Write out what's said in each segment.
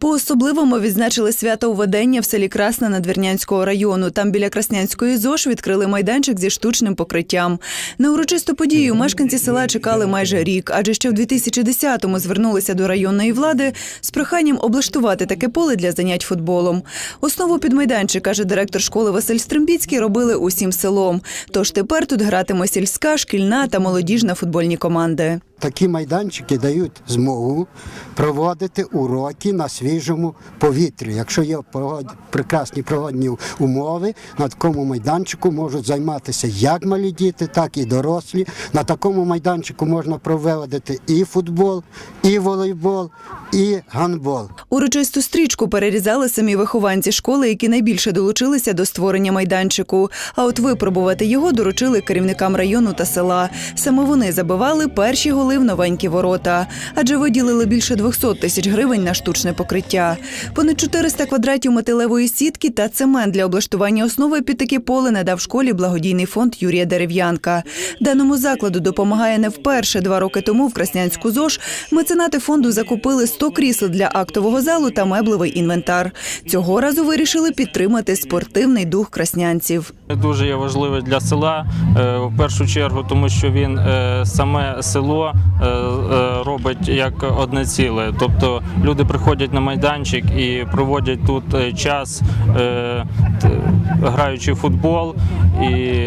По-особливому відзначили свято уведення в селі Красна Надвірнянського району. Там біля Краснянської ЗОЖ відкрили майданчик зі штучним покриттям. На урочисту подію мешканці села чекали майже рік, адже ще в 2010-му звернулися до районної влади з проханням облаштувати таке поле для занять футболом. Основу під майданчик, каже директор школи Василь Стримбіцький, робили усім селом. Тож тепер тут гратиме сільська, шкільна та молодіжна футбольні команди. Такі майданчики дають змогу проводити уроки на свіжому повітрі. Якщо є прекрасні природні умови, на такому майданчику можуть займатися як малі діти, так і дорослі. На такому майданчику можна проводити і футбол, і волейбол, і гандбол. Урочисту стрічку перерізали самі вихованці школи, які найбільше долучилися до створення майданчику. А от випробувати його доручили керівникам району та села. Саме вони забивали перші голи в новенькі ворота, адже виділили більше 200 тисяч гривень на штучне покриття. Понад 400 квадратів металевої сітки та цемент для облаштування основи під таке поле надав школі благодійний фонд Юрія Дерев'янка. Даному закладу допомагає не вперше. Два роки тому в Краснянську ЗОЖ меценати фонду закупили 100 крісел для актового залу та меблевий інвентар. Цього разу вирішили підтримати спортивний дух краснянців. Дуже є важливий для села е, в першу чергу, тому що він е, саме село робить як одне ціле. Тобто люди приходять на майданчик і проводять тут е, час, е, граючи в футбол. І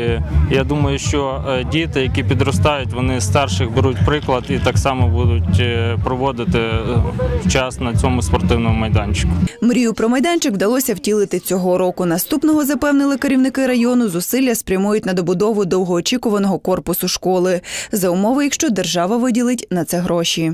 я думаю, що е, діти, які підростають, вони старших беруть приклад і так само будуть е, проводити е, час на цьому спортивному майданчику. Мрію про майданчик вдалося втілити цього року. Наступного запевнили керівники району. Зусилля спрямують на добудову довгоочікуваного корпусу школи за умови, якщо держава виділить на це гроші.